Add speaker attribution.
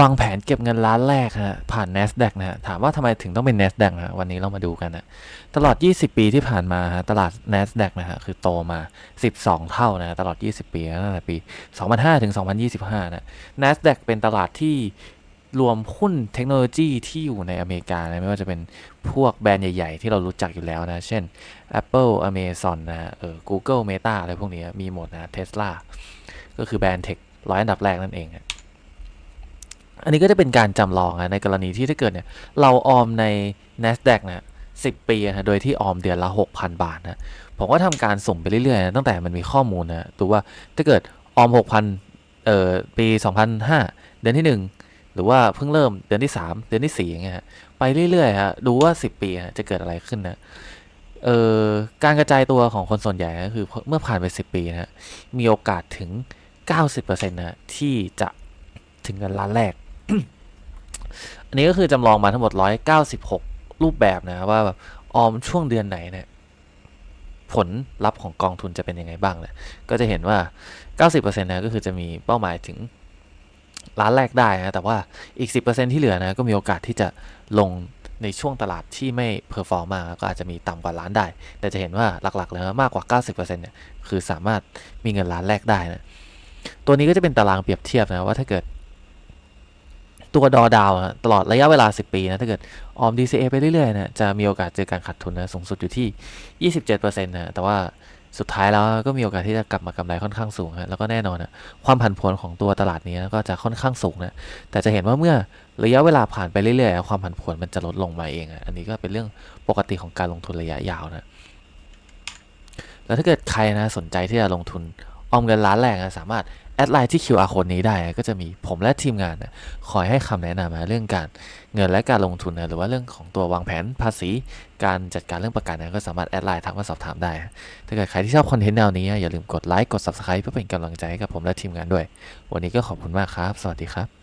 Speaker 1: วางแผนเก็บเงินล้านแรกฮะผ่าน NASDAQ นะฮะถามว่าทำไมถึงต้องเป็น NASDAQ นะวันนี้เรามาดูกันนะตลอด 20 ปีที่ผ่านมาฮะตลาด NASDAQ นะฮะคือโตมา 12 เท่านะตลอด 20 ปีตั้งแต่ปี 2005 ถึง 2025 นะ NASDAQ เป็นตลาดที่รวมหุ้นเทคโนโลยีที่อยู่ในอเมริกานะไม่ว่าจะเป็นพวกแบรนด์ใหญ่ ๆ ที่เรารู้จักอยู่แล้วนะ เช่น Apple Amazon นะฮะเออ Google Meta อะไรพวกนี้มีหมดนะ Tesla ก็คือแบรนด์เทคร้อยอันดับแรกนั่นเองฮะ อันนี้ก็จะเป็นการจำลองนะในกรณีที่ถ้าเกิดเนี่ยเราออมใน NASDAQ นะ10ปีนะโดยที่ออมเดือนละ 6,000 บาทนะผมก็ทำการสุ่มไปเรื่อยๆนะตั้งแต่มันมีข้อมูลนะดูว่าถ้าเกิดออม 6,000เอ่อปี 2005 เดือนที่ 1 หรือว่าเพิ่งเริ่มเดือนที่ 3 เดือนที่4อย่างเงี้ยไปเรื่อยๆฮะดูว่า 10 ปีนะจะเกิดอะไรขึ้นนะเอ่อการกระจายตัวของคนส่วนใหญ่ก็คือเมื่อผ่านไป 10 ปีนะมีโอกาสถึง 90%นะที่จะถึงเงินล้านแรก อันนี้ก็คือจำลองมาทั้งหมด 196 รูปแบบนะว่าแบบออมช่วงเดือนไหนเนี่ยผลลัพธ์ของกองทุนจะเป็นยังไงบ้างเนี่ยก็จะเห็นว่า 90%นะก็คือจะมีเป้าหมายถึงล้านแรกได้นะแต่ว่าอีก 10%ที่เหลือนะก็มีโอกาสที่จะลงในช่วงตลาดที่ไม่เพอร์ฟอร์มมากก็อาจจะมีต่ำกว่าล้านได้ แต่จะเห็นว่าหลักๆแล้วมากกว่า 90%เนี่ยคือสามารถมีเงินล้านแรกได้นะตัวนี้ก็จะเป็นตารางเปรียบเทียบนะว่าถ้าเกิด ตัวดอดาวตลอดระยะเวลา 10 ปีนะถ้าเกิดออม DCA ไปเรื่อยๆนะจะมีโอกาสเจอการขาดทุนนะสูงสุดอยู่ที่ 27%นะแต่ว่าสุดท้ายแล้วก็มีโอกาสที่จะกลับมากำไรค่อนข้างสูงนะแล้วก็แน่นอนนะความผันผวนของตัวตลาดนี้ก็จะค่อนข้างสูงนะแต่จะเห็นว่าเมื่อระยะเวลาผ่านไปเรื่อยๆ ความผันผวนมันจะลดลงมาเองอันนี้ก็เป็นเรื่องปกติของการลงทุนระยะยาวนะแล้วถ้าเกิดใครนะสนใจที่จะลงทุน ออมเงินล้านแรกนะสามารถแอดไลน์ที่ QR โค้ดนี้ได้ก็จะมีผมและทีมงานคอยให้คำแนะนำเรื่องการเงินและการลงทุนนะหรือว่าเรื่องของตัววางแผนภาษี การจัดการเรื่องประกันนะก็สามารถแอดไลน์ทักมาสอบถามได้ ถ้าเกิดใครที่ชอบคอนเทนต์แนวนี้อย่าลืมกดไลค์กด Subscribe เพื่อเป็นกำลังใจให้กับผมและทีมงานด้วย วันนี้ก็ขอบคุณมากครับ สวัสดีครับ